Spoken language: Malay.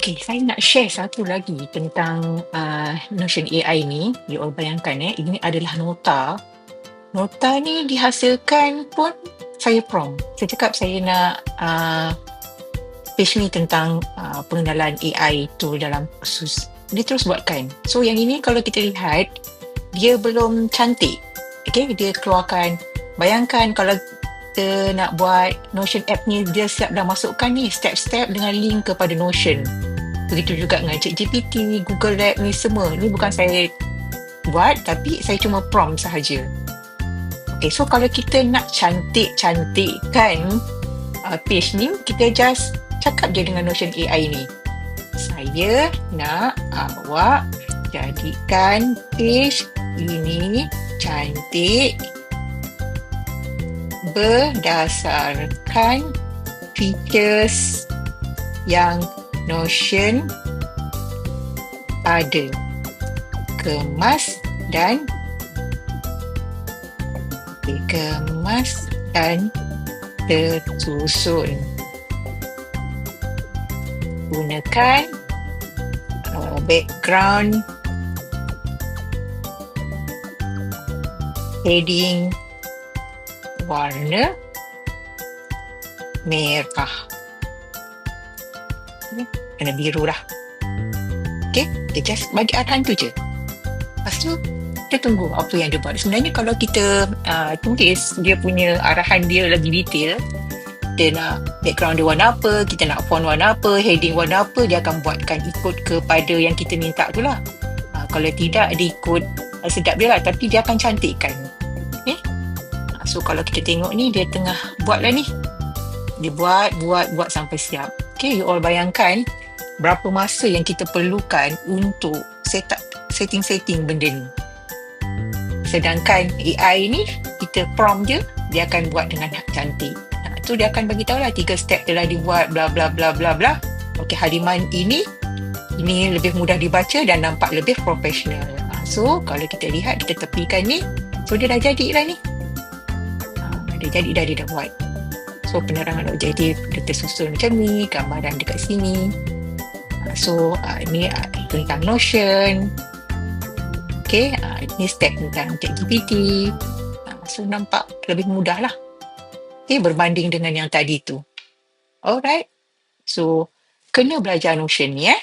Okay, saya nak share satu lagi tentang uh, Notion AI ni. You all bayangkan eh, ini adalah nota. Nota ni dihasilkan pun saya prompt. Saya cakap saya nak uh, page ni tentang uh, pengenalan AI tu dalam sus. Dia terus buatkan. So yang ini kalau kita lihat, dia belum cantik. Okay, dia keluarkan. Bayangkan kalau kita nak buat Notion app ni, dia siap dah masukkan ni step-step dengan link kepada Notion. Begitu juga dengan ChatGPT, Google Lab ni semua. Ni bukan saya buat tapi saya cuma prompt sahaja. Okay, so kalau kita nak cantik-cantikkan uh, page ni, kita just cakap je dengan Notion AI ni. Saya nak awak jadikan page ini cantik berdasarkan features yang Notion ada kemas dan kemas dan tersusun. Gunakan uh, background heading warna merah Kena biru lah. Okay, dia just bagi arahan tu je. Lepas tu, kita tunggu apa yang dia buat. Sebenarnya kalau kita uh, tulis dia punya arahan dia lagi detail, dia nak background dia warna apa, kita nak font warna apa, heading warna apa, dia akan buatkan ikut kepada yang kita minta tu lah. Uh, kalau tidak, dia ikut uh, sedap dia lah. Tapi dia akan cantikkan. Okay? So, kalau kita tengok ni, dia tengah buat lah ni. Dia buat, buat, buat sampai siap. Okay, you all bayangkan berapa masa yang kita perlukan untuk set up setting-setting benda ni. Sedangkan AI ni kita prompt je dia akan buat dengan cantik. Nah, tu dia akan bagi lah tiga step telah dibuat bla bla bla bla bla. Okey haliman ini ini lebih mudah dibaca dan nampak lebih profesional. So kalau kita lihat kita tepikan ni so dia dah jadi lah ni. Ha, dia jadi dah dia dah buat. So penerangan objektif dia tersusun macam ni, gambaran dekat sini. So uh, ini uh, tentang Notion. Okay, uh, ini step tentang ChatGPT. Uh, so nampak lebih mudah lah. Okay, berbanding dengan yang tadi tu. Alright. So, kena belajar Notion ni eh.